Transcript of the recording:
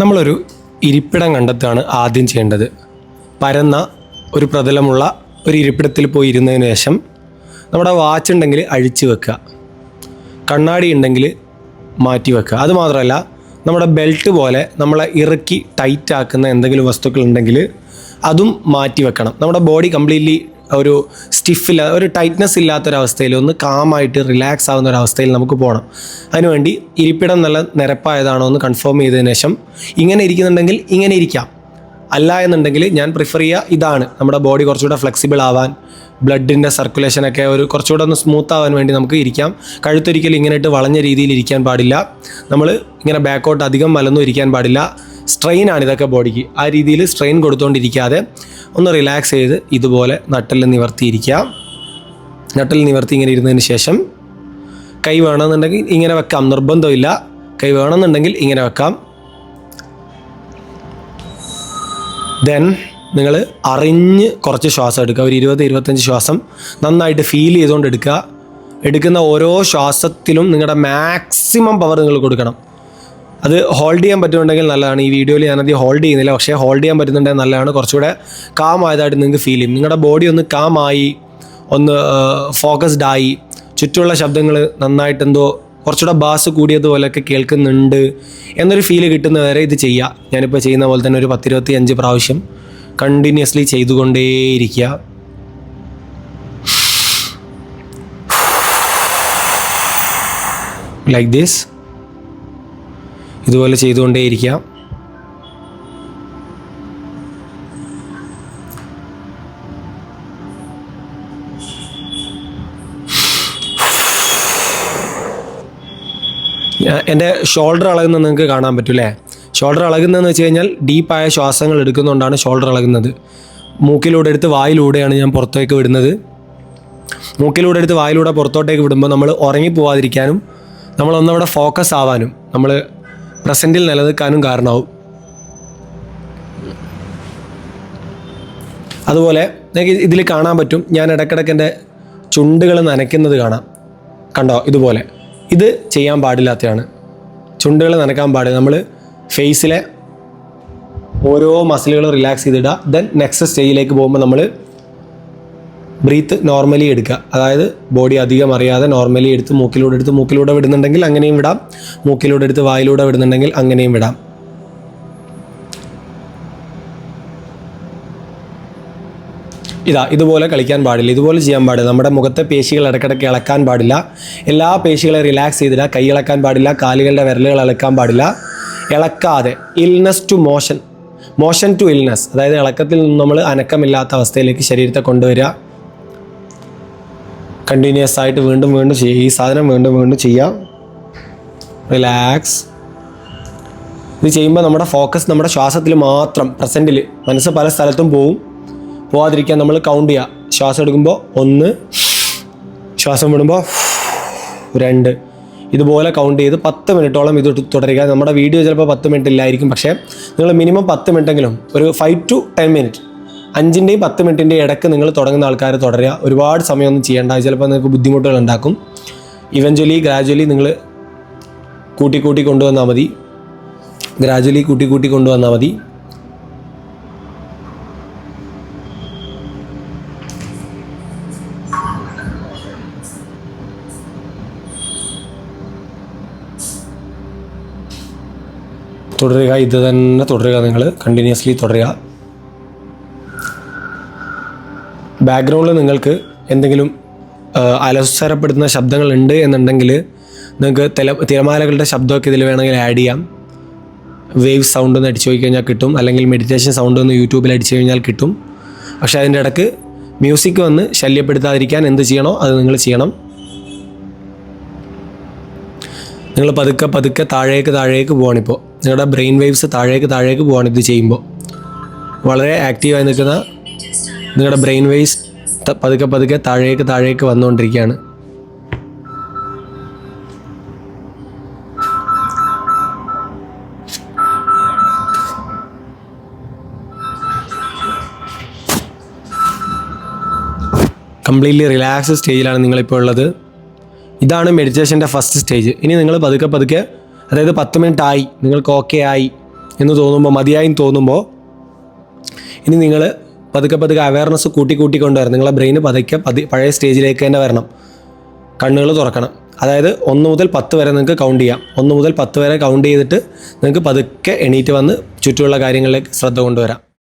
നമ്മളൊരു ഇരിപ്പിടം കണ്ടെത്തുകയാണ് ആദ്യം ചെയ്യേണ്ടത്. പരന്ന ഒരു പ്രതലമുള്ള ഒരു ഇരിപ്പിടത്തിൽ പോയി ഇരുന്നതിന് ശേഷം നമ്മുടെ വാച്ച് ഉണ്ടെങ്കിൽ അഴിച്ചു വെക്കുക. കണ്ണാടി ഉണ്ടെങ്കിൽ മാറ്റി വെക്കുക. അതുമാത്രമല്ല നമ്മുടെ ബെൽറ്റ് പോലെ നമ്മളെ ഇറക്കി ടൈറ്റ് ആക്കുന്ന എന്തെങ്കിലും വസ്തുക്കൾ ഉണ്ടെങ്കിൽ അതും മാറ്റി വെക്കണം. നമ്മുടെ ബോഡി കംപ്ലീറ്റ്ലി ഒരു സ്റ്റിഫില്ല ഒരു ടൈറ്റ്നെസ് ഇല്ലാത്തൊരവസ്ഥയിൽ ഒന്ന് കാമായിട്ട് റിലാക്സ് ആവുന്ന ഒരു അവസ്ഥയിൽ നമുക്ക് പോകണം അതിനുവേണ്ടി ഇരിപ്പിടം നല്ല നിരപ്പായതാണോ എന്ന് കൺഫേം ചെയ്തതിന് ശേഷം ഇങ്ങനെ ഇരിക്കുന്നുണ്ടെങ്കിൽ ഇങ്ങനെ ഇരിക്കാം. അല്ല എന്നുണ്ടെങ്കിൽ ഞാൻ പ്രിഫർ ചെയ്യുക ഇതാണ്. നമ്മുടെ ബോഡി കുറച്ചുകൂടെ ഫ്ലെക്സിബിൾ ആവാൻ ബ്ലഡിന്റെ സർക്കുലേഷനൊക്കെ ഒരു കുറച്ചുകൂടെ ഒന്ന് സ്മൂത്ത് ആവാൻ വേണ്ടി നമുക്ക് ഇരിക്കാം. കഴുത്തൊരിക്കലും ഇങ്ങനെ ഇട്ട് വളഞ്ഞ രീതിയിൽ ഇരിക്കാൻ പാടില്ല. നമ്മൾ ഇങ്ങനെ ബാക്കോട്ട് അധികം മലന്നും ഇരിക്കാൻ പാടില്ല. സ്ട്രെയിൻ ആണ് ഇതൊക്കെ ബോഡിക്ക്. ആ രീതിയിൽ സ്ട്രെയിൻ കൊടുത്തുകൊണ്ടിരിക്കാതെ ഒന്ന് റിലാക്സ് ചെയ്ത് ഇതുപോലെ നട്ടിൽ നിവർത്തിയിരിക്കുക. നട്ടിൽ നിവർത്തി ഇങ്ങനെ ഇരുന്നതിന് ശേഷം കൈ വേണമെന്നുണ്ടെങ്കിൽ ഇങ്ങനെ വെക്കാം. നിർബന്ധമില്ല. കൈ വേണമെന്നുണ്ടെങ്കിൽ ഇങ്ങനെ വെക്കാം. ദെൻ നിങ്ങൾ അറിഞ്ഞ് കുറച്ച് ശ്വാസം എടുക്കുക. ഒരു ഇരുപത് ഇരുപത്തഞ്ച് ശ്വാസം നന്നായിട്ട് ഫീൽ ചെയ്തുകൊണ്ട് എടുക്കുക. എടുക്കുന്ന ഓരോ ശ്വാസത്തിലും നിങ്ങളുടെ മാക്സിമം പവർ നിങ്ങൾ കൊടുക്കണം. അത് ഹോൾഡ് ചെയ്യാൻ പറ്റുന്നുണ്ടെങ്കിൽ നല്ലതാണ്. ഈ വീഡിയോയിൽ ഞാനധികം ഹോൾഡ് ചെയ്യുന്നില്ല. പക്ഷേ ഹോൾഡ് ചെയ്യാൻ പറ്റുന്നുണ്ടെങ്കിൽ നല്ലതാണ്. കുറച്ചുകൂടെ കാം ആയതായിട്ട് നിങ്ങൾക്ക് ഫീൽ ചെയ്യും. നിങ്ങളുടെ ബോഡി ഒന്ന് കാം ആയി ഒന്ന് ഫോക്കസ്ഡ് ആയി ചുറ്റുമുള്ള ശബ്ദങ്ങൾ നന്നായിട്ട് എന്തോ കുറച്ചുകൂടെ ബാസ് കൂടിയതുപോലെയൊക്കെ കേൾക്കുന്നുണ്ട് എന്നൊരു ഫീൽ കിട്ടുന്നവരെ ഇത് ചെയ്യുക ഞാനിപ്പോൾ ചെയ്യുന്ന പോലെ തന്നെ ഒരു പത്തിരുപത്തി അഞ്ച് പ്രാവശ്യം കണ്ടിന്യൂസ്ലി ചെയ്തുകൊണ്ടേയിരിക്കുക ലൈക്ക് ദിസ് ഇതുപോലെ ചെയ്തുകൊണ്ടേയിരിക്കാം. എന്റെ ഷോൾഡർ അളകുന്നത് നിങ്ങൾക്ക് കാണാൻ പറ്റും അല്ലേ ഷോൾഡർ അളകുന്നതെന്ന് വെച്ച് കഴിഞ്ഞാൽ ഡീപ്പായ ശ്വാസങ്ങൾ എടുക്കുന്നതുകൊണ്ടാണ് ഷോൾഡർ അളകുന്നത്. മൂക്കിലൂടെ എടുത്ത് വായിലൂടെയാണ് ഞാൻ പുറത്തേക്ക് വിടുന്നത്. മൂക്കിലൂടെ എടുത്ത് വായിലൂടെ പുറത്തോട്ടേക്ക് വിടുമ്പോൾ നമ്മൾ ഉറങ്ങിപ്പോവാതിരിക്കാനും നമ്മളൊന്നവിടെ ഫോക്കസ് ആവാനും നമ്മൾ പ്രസന്റിൽ നിലനിൽക്കാനും കാരണമാവും. അതുപോലെ നിങ്ങൾക്ക് ഇതിൽ കാണാൻ പറ്റും ഞാൻ ഇടയ്ക്കിടയ്ക്ക് എന്റെ ചുണ്ടുകൾ നനയ്ക്കുന്നത് കാണാം. കണ്ടോ? ഇതുപോലെ. ഇത് ചെയ്യാൻ പാടില്ലാത്തതാണ് ചുണ്ടുകൾ നനക്കാൻ പാടില്ല. നമ്മൾ ഫേസിലെ ഓരോ മസിലുകളും റിലാക്സ് ചെയ്തിടുക. ദെൻ നെക്സ്റ്റ് സ്റ്റേജിലേക്ക് പോകുമ്പോൾ നമ്മൾ ബ്രീത്ത് നോർമലി എടുക്കുക. അതായത് ബോഡി അധികം അറിയാതെ നോർമലി എടുത്ത് മൂക്കിലൂടെ എടുത്ത് മൂക്കിലൂടെ വിടുന്നുണ്ടെങ്കിൽ അങ്ങനെയും വിടാം. മൂക്കിലൂടെ എടുത്ത് വായിലൂടെ വിടുന്നുണ്ടെങ്കിൽ അങ്ങനെയും വിടാം. ഇതാ ഇതുപോലെ കളിക്കാൻ പാടില്ല. ഇതുപോലെ ചെയ്യാൻ പാടില്ല. നമ്മുടെ മുഖത്തെ പേശികൾ ഇടയ്ക്കിടയ്ക്ക് ഇളക്കാൻ പാടില്ല. എല്ലാ പേശികളെ റിലാക്സ് ചെയ്തില്ല കൈ ഇളക്കാൻ പാടില്ല. കാലുകളുടെ വിരലുകൾ ഇളക്കാൻ പാടില്ല. ഇളക്കാതെ illness to motion motion to illness അതായത് ഇളക്കത്തിൽ നിന്ന് നമ്മൾ അനക്കമില്ലാത്ത അവസ്ഥയിലേക്ക് ശരീരത്തെ കൊണ്ടുവരിക. കണ്ടിന്യൂസ് ആയിട്ട് വീണ്ടും വീണ്ടും ചെയ്യുക ഈ സാധനം വീണ്ടും വീണ്ടും ചെയ്യാം. റിലാക്സ് ഇത് ചെയ്യുമ്പോൾ നമ്മുടെ ഫോക്കസ് നമ്മുടെ ശ്വാസത്തിൽ മാത്രം പ്രസന്റിൽ മനസ്സ് പല സ്ഥലത്തും പോവും. പോവാതിരിക്കാൻ നമ്മൾ കൗണ്ട് ചെയ്യുക ശ്വാസം എടുക്കുമ്പോൾ ഒന്ന് ശ്വാസം വിടുമ്പോൾ രണ്ട്. ഇതുപോലെ കൗണ്ട് ചെയ്ത് പത്ത് മിനിറ്റോളം ഇത് തുടരുക. നമ്മുടെ വീഡിയോ ചിലപ്പോൾ പത്ത് മിനിറ്റ് ഇല്ലായിരിക്കും പക്ഷേ നിങ്ങൾ മിനിമം പത്ത് മിനിറ്റെങ്കിലും ഒരു ഫൈവ് ടു ടെൻ മിനിറ്റ് അഞ്ചിന്റെയും പത്ത് മിനിറ്റിന്റെയും ഇടയ്ക്ക് നിങ്ങൾ തുടങ്ങുന്ന ആൾക്കാർ തുടരുക. ഒരുപാട് സമയമൊന്നും ചെയ്യേണ്ട. ചിലപ്പോൾ നിങ്ങൾക്ക് ബുദ്ധിമുട്ടുകൾ ഉണ്ടാക്കും. ഇവഞ്ച്വലി ഗ്രാജ്വലി നിങ്ങൾ കൂട്ടി കൂട്ടി കൊണ്ടുവന്നാൽ മതി. ഗ്രാജ്വലി കൂട്ടി കൂട്ടി കൊണ്ടുവന്നാൽ മതി. തുടരുക. ഇത് തന്നെ തുടരുക നിങ്ങൾ. കണ്ടിന്യൂസ്ലി തുടരുക. ബാക്ക്ഗ്രൗണ്ടിൽ നിങ്ങൾക്ക് എന്തെങ്കിലും അലസരപ്പെടുത്തുന്ന ശബ്ദങ്ങൾ ഉണ്ട് എന്നുണ്ടെങ്കിൽ നിങ്ങൾക്ക് തില തിരമാലകളുടെ ശബ്ദമൊക്കെ ഇതിൽ വേണമെങ്കിൽ ആഡ് ചെയ്യാം. വേവ് സൗണ്ട് എന്ന് അടിച്ചു കഴിഞ്ഞാൽ കിട്ടും. അല്ലെങ്കിൽ മെഡിറ്റേഷൻ സൗണ്ട് എന്ന് യൂട്യൂബിൽ അടിച്ചു കഴിഞ്ഞാൽ കിട്ടും. പക്ഷേ അതിന്റെ ഇടയ്ക്ക് മ്യൂസിക് വന്ന് ശല്യപ്പെടുത്താതിരിക്കാൻ എന്ത് ചെയ്യണോ അത് നിങ്ങൾ ചെയ്യണം. നിങ്ങൾ പതുക്കെ പതുക്കെ താഴേക്ക് താഴേക്ക് പോകണിപ്പോൾ നിങ്ങളുടെ ബ്രെയിൻ വേവ്സ് താഴേക്ക് താഴേക്ക് പോകണം ഇത് ചെയ്യുമ്പോൾ. വളരെ ആക്റ്റീവായി നിൽക്കുന്ന നിങ്ങളുടെ ബ്രെയിൻ വേവ്സ് പതുക്കെ പതുക്കെ താഴേക്ക് താഴേക്ക് വന്നുകൊണ്ടിരിക്കുകയാണ്. കംപ്ലീറ്റ്ലി റിലാക്സ് സ്റ്റേജിലാണ് നിങ്ങളിപ്പോൾ ഉള്ളത്. ഇതാണ് മെഡിറ്റേഷന്റെ ഫസ്റ്റ് സ്റ്റേജ് ഇനി നിങ്ങൾ പതുക്കെ പതുക്കെ അതായത് പത്ത് മിനിറ്റ് ആയി നിങ്ങൾക്ക് ഓക്കെ ആയി എന്ന് തോന്നുമ്പോൾ മതിയായി തോന്നുമ്പോൾ ഇനി നിങ്ങൾ പതുക്കെ പതുക്കെ അവയർനെസ് കൂട്ടി കൂട്ടി കൊണ്ടുവരണം. നിങ്ങളെ ബ്രെയിൻ പതുക്കെ പതി പഴയ സ്റ്റേജിലേക്ക് തന്നെ വരണം. കണ്ണുകൾ തുറക്കണം. അതായത് ഒന്ന് മുതൽ പത്ത് വരെ നിങ്ങൾക്ക് കൗണ്ട് ചെയ്യാം. ഒന്ന് മുതൽ പത്ത് വരെ കൗണ്ട് ചെയ്തിട്ട് നിങ്ങൾക്ക് പതുക്കെ എണീറ്റ് വന്ന് ചുറ്റുമുള്ള കാര്യങ്ങളിലേക്ക് ശ്രദ്ധ കൊണ്ടുവരാം.